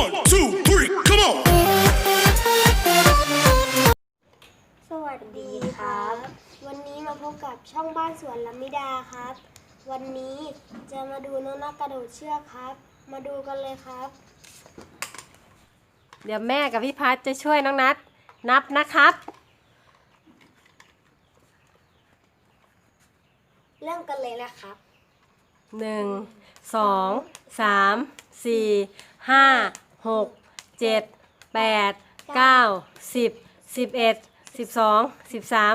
One, two, three, come on! สวัสดีครับ วันนี้มาพบกับช่องบ้านสวนลำมิดาครับ วันนี้จะมาดูน้องนักกระโดดเชือกครับ มาดูกันเลยครับ เดี๋ยวแม่กับพี่พัดจะช่วยน้องนัดนับนะครับ เริ่มกันเลยนะครับ หนึ่งสองสามสี่ห้า หกเจ็ดแปดเก้าสิบสิบเอ็ดสิบสองสิบสาม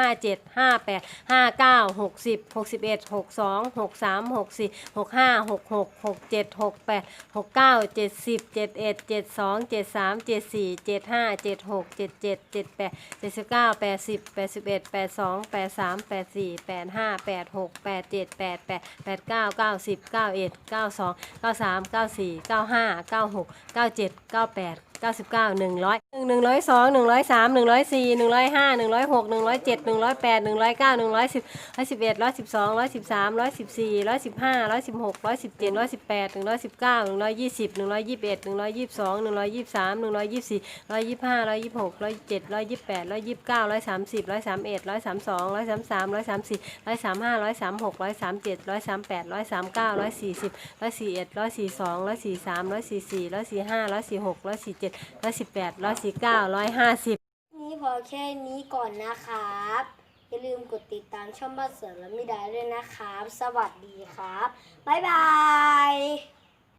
ห้าเจ็ดห้าแปดห้าเก้าหกสิบหกสิบเอ็ดหกสองหกสามหกสี่หกห้าหกหกหกเจ็ดหกแปดหกเก้าเจ็ดสิบเจ็ดเอ็ดเจ็ดสองเจ็ดสามเจ็ดสี่เจ็ดห้าเจ็ดหกเจ็ดเจ็ดเจ็ดแปดเจ็ดสิบเก้าแปดสิบแปดสิบเอ็ดแปดสองแปดสามแปดสี่แปดห้าแปดหกแปดเจ็ดแปดแปดแปดเก้าเก้าสิบเก้าเอ็ดเก้าสองเก้าสามเก้าสี่เก้าห้าเก้าหกเก้าเจ็ดเก้าแปด เก้าสิบเก้าหนึ่งร้อยหนึ่งหนึ่งร้อยสองหนึ่งร้อยสามหนึ่งร้อยสี่หนึ่งร้อยห้าหนึ่งร้อยหกหนึ่งร้อยเจ็ดหนึ่งร้อยแปดหนึ่งร้อยเก้าหนึ่งร้อยสิบร้อยสิบเอ็ดร้อยสิบสองร้อยสิบสามร้อยสิบสี่ร้อยสิบห้าร้อยสิบหกร้อยสิบเจ็ดร้อยสิบแปดหนึ่งร้อยสิบเก้าหนึ่งร้อยยี่สิบหนึ่งร้อยยี่สิบเอ็ดหนึ่งร้อยยี่สิบสองหนึ่งร้อยยี่สิบสามหนึ่งร้อยยี่สิบสี่ร้อยยี่สิบห้าร้อยยี่สิบหกร้อยเจ็ดร้อยยี่สิบแปดร้อยยี่สิบเก้าร้อยสามสิบร้อยสามเอ็ดร้อยสามสองร้อยสามสามร้อยสามสี่ร้อยสามห้าร้อยสามหกร้อยสามเจ็ดร้อยสามแปดร้อยสามเก้าร้อยสี่สิบร้อยสี่เอ็ดร้อยสี่สองร้อยสี่สามร้อยสี่สี่ร้อยสี่ห้าร้อยสี่หกร้อยสี่เจ็ดร้อยสิบแปดร้อยสี่เก้าร้อยห้าสิบนี้พอแค่นี้ก่อนนะครับ อย่าลืมกดติดตามช่องบ้านเสือและมิดาด้วยนะครับ สวัสดีครับ บ๊ายบาย